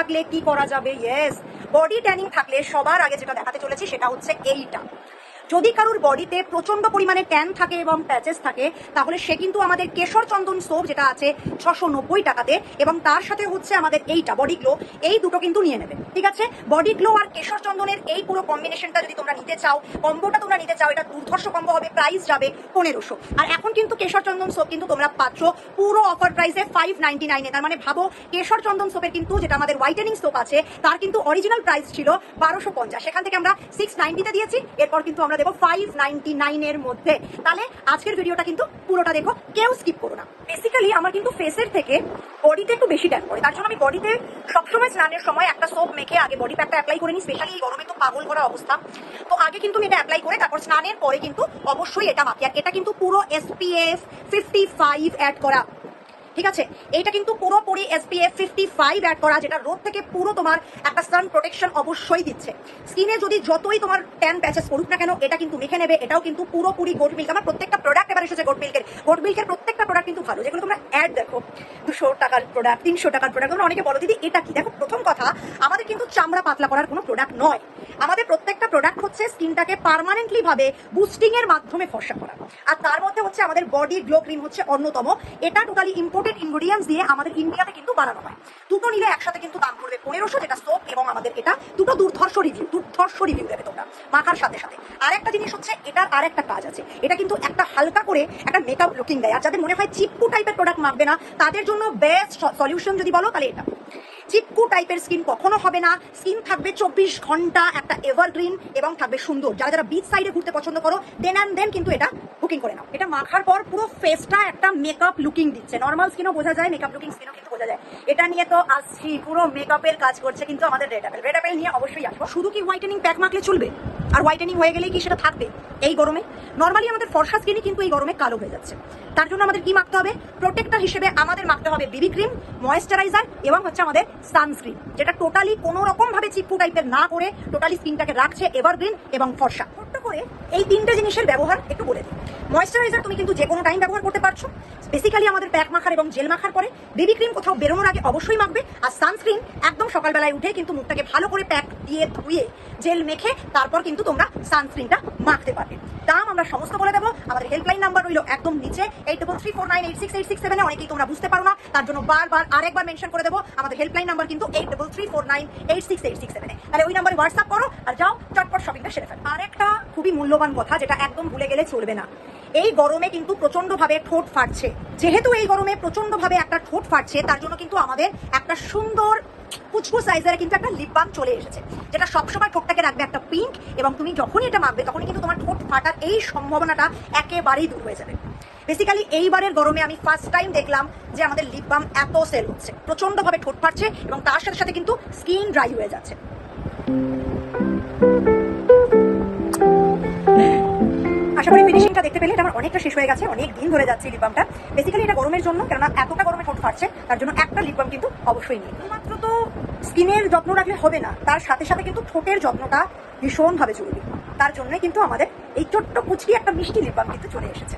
থাকলে কি করা যাবে? ইয়েস বডি ট্যানিং থাকলে সবার আগে যেটা দেখাতে চলেছি সেটা হচ্ছে এইটা। যদি কারোর বডিতে প্রচণ্ড পরিমাণে ট্যান থাকে এবং প্যাচেস থাকে, তাহলে সে কিন্তু আমাদের কেশর চন্দন সোপ যেটা আছে, ছশো নব্বই টাকাতে, এবং তার সাথে হচ্ছে আমাদের এইটা বডি গ্লো এই দুটো কিন্তু নিয়ে নেবে, ঠিক আছে? বডি গ্লো আর কেশর চন্দনের এই পুরো কম্বিনেশনটা যদি তোমরা নিতে চাও কম্বোটা তোমরা নিতে চাও, এটা দুর্ধর্ষ কম্বো হবে প্রাইস যাবে পনেরোশো। আর এখন কিন্তু কেশর চন্দন সোপ কিন্তু তোমরা পাচ্ছ পুরো অফার প্রাইসে ফাইভ নাইনটি নাইনে তার মানে ভাবো কেশর চন্দন সোপের কিন্তু যেটা আমাদের হোয়াইটেনিং সোপ আছে, তার কিন্তু অরিজিনাল প্রাইস ছিল বারোশো পঞ্চাশ। সেখান থেকে আমরা সিক্স নাইনটিতে দিয়েছি, এরপর কিন্তু আমরা দেবো ফাইভ নাইনটি নাইনের মধ্যে। তাহলে আজকের ভিডিওটা কিন্তু পুরোটা দেখো, কেউ স্কিপ করো না। বেসিক্যালি আমার কিন্তু ফেসের থেকে বডিতে একটু বেশি ট্যান পড়ে। তার জন্য আমি বডিতে সবসময় স্নানের সময় একটা সোপ মেখে আগে বডি প্যাকটা অ্যাপ্লাই করে নিই স্পেশালি এই গরমে তো পাগল করা অবস্থা। তো আগে কিন্তু আমি এটা অ্যাপ্লাই করে তারপর স্নানের পরে কিন্তু অবশ্যই এটা মাখি। আর এটা কিন্তু পুরো এসপিএফ ফিফটি ফাইভ অ্যাড করা। ঠিক আছে? এইটা কিন্তু পুরোপুরি এসপিএফ ফিফটি ফাইভ অ্যাড করা, যেটা রোদ থেকে পুরো তোমার একটা সান প্রোটেকশন অবশ্যই দিচ্ছে। স্কিনে যদি যতই তোমার ট্যান প্যাচেস করুক না কেন, এটা কিন্তু মেখে নেবে, এটাও কিন্তু পুরোপুরি গোট মিল্ক আমার প্রত্যেকটা প্রোডাক্ট এবার এসেছে গোট মিল্কের গোট মিল্কের প্রত্যেকটা প্রোডাক্ট কিন্তু ভালো। যেগুলো তোমরা অ্যাড দেখো, দুশো টাকার প্রোডাক্ট তিনশো টাকার প্রোডাক্ট তোমরা অনেকে বলো, দিদি, এটা কি? দেখো, প্রথম কথা, আমাদের কিন্তু চামড়া পাতলা করার কোনো প্রোডাক্ট নয়। আমাদের প্রত্যেকটা প্রোডাক্ট হচ্ছে স্কিনটাকে পার্মানেন্টলি ভাবে বুস্টিং এর মাধ্যমে ফর্সা করা। আর তার মধ্যে হচ্ছে আমাদের বডি গ্লো ক্রিম হচ্ছে অন্যতম। এটা টোটালি ইম্পোর্টেড ইনগ্রিডিয়েন্টস দিয়ে আমাদের ইন্ডিয়াতে কিন্তু বানানো হয়। দুটো নিলে একসাথে কিন্তু দাম পড়বে পনেরোশো, যেটা সোপ এবং আমাদের এটা দুটো দুর্ধর্ষ রিভিউ দুর্ধর্ষ রিভিউ দেবে তোমরা, মাখার সাথে সাথে। আর একটা জিনিস হচ্ছে এটার আর একটা কাজ আছে। এটা কিন্তু একটা হালকা করে একটা মেকআপ লুকিং দেয়। আর যাদের মনে হয় চিপ্পু টাইপের প্রোডাক্ট মাখবে না, তাদের জন্য বেস্ট সলিউশন যদি বলো তাহলে এটা। চিপকু টাইপের স্কিন কখনো হবে না। স্কিন থাকবে চব্বিশ ঘণ্টা একটা এভারগ্রিন এবং থাকবে সুন্দর। যারা যারা বিচ সাইডে ঘুরতে পছন্দ করো দেন অ্যান্ড দেন কিন্তু এটা বুকিং করে নাও। এটা মাখার পর পুরো ফেসটা একটা মেকআপ লুকিং দিচ্ছে। নর্মাল স্কিনও বোঝা যায় মেকআপ লুকিং স্কিনও কিন্তু বোঝা যায়। এটা নিয়ে তো আসছি পুরো মেকআপের কাজ করছে কিন্তু আমাদের রেড অ্যাপেল রেড অ্যাপেল নিয়ে অবশ্যই আসব। শুধু কি হোয়াইটেনিং প্যাক মাখলে চলবে? আর হোয়াইটেনিং হয়ে গেলেই কি সেটা থাকবে? এই গরমে? নর্মালি আমাদের ফর্সা স্কিনই কিন্তু এই গরমে কালো হয়ে যাচ্ছে। তার জন্য আমাদের কি মাখতে হবে? প্রোটেক্টর হিসেবে আমাদের মাখতে হবে বিবি ক্রিম ময়েশ্চারাইজার এবং হচ্ছে আমাদের সানস্ক্রিন যেটা টোটালি কোনো রকম ভাবে চিপকু টাইপের না করে টোটালি স্কিনটাকে রাখছে এভারগ্রিন এবং ফর্সা। ছোট্ট করে এই তিনটে জিনিসের ব্যবহার একটু বলে দিই। ময়েশ্চারাইজার তুমি কিন্তু যে কোনো টাইম ব্যবহার করতে পারছ। বেসিক্যালি আমাদের প্যাক মাখার এবং জেল মাখার পরে বেবি ক্রিম কোথাও বেরোনোর আগে অবশ্যই মাখবে। আর সানস্ক্রিন একদম সকালবেলায় উঠে কিন্তু মুখটাকে ভালো করে প্যাক দিয়ে ধুয়ে জেল মেখে তারপর কিন্তু তোমরা সানস্ক্রিনটা মাখতে পারবে। দাম আমরা সমস্ত বলে দেবো। আমাদের হেল্পলাইন নাম্বার রইল একদম নিচে। Eight double three four nine eight six eight six সেভেনে অনেকেই তোমরা বুঝতে পারো না। তার জন্য বারবার আরেকবার মেনশন করে দেবো। আমাদের হেল্পলাইন নাম্বার কিন্তু eight double three four nine eight six eight six সেভেনে তাহলে ওই নাম্বারে হোয়াটসঅ্যাপ করো আর যাও, চটপট শপিংটা সেরে ফেলো। আরেকটা খুবই মূল্যবান কথা যেটা একদম ভুলে গেলে চলবে না। এই গরমে কিন্তু প্রচণ্ড ভাবে ঠোঁট ফাটছে। যেহেতু এই গরমে প্রচণ্ড ভাবে একটা ঠোঁট ফাটছে, তার জন্য কিন্তু আমাদের একটা সুন্দর কুচকু সাইজের কিন্তু একটা লিপ বাম চলে এসেছে, যেটা সবসময় ঠোঁটটাকে রাখবে একটা পিঙ্ক এবং তুমি যখনই এটা মাখবে, তখনই কিন্তু তোমার ঠোঁট ফাটার এই সম্ভাবনাটা একেবারেই দূর হয়ে যাবে। বেসিক্যালি এইবারের গরমে আমি ফার্স্ট টাইম দেখলাম যে আমাদের লিপ বাম এত সেল হচ্ছে প্রচন্ডভাবে ঠোঁট ফাটছে এবং তার সাথে সাথে কিন্তু স্কিন ড্রাই হয়ে যাচ্ছে। আশা করি ফিনিশিংটা দেখতে পেলে এটা আমার অনেকটা শেষ হয়ে গেছে, অনেক দিন ধরে যাচ্ছে লিপ বেসিক্যালি এটা গরমের জন্য, কেননা এতটা গরমে ঠোঁট ফাটছে, তার জন্য একটা লিপ বাম কিন্তু অবশ্যই নেই। মাত্র তো স্কিনের যত্ন রাখলে হবে না, তার সাথে সাথে কিন্তু ঠোঁটের যত্নটা ভীষণভাবে জরুরি। তার জন্যই কিন্তু আমাদের এই ছোট্ট কুচকি একটা মিষ্টি লিপ বাম কিন্তু চলে এসেছে।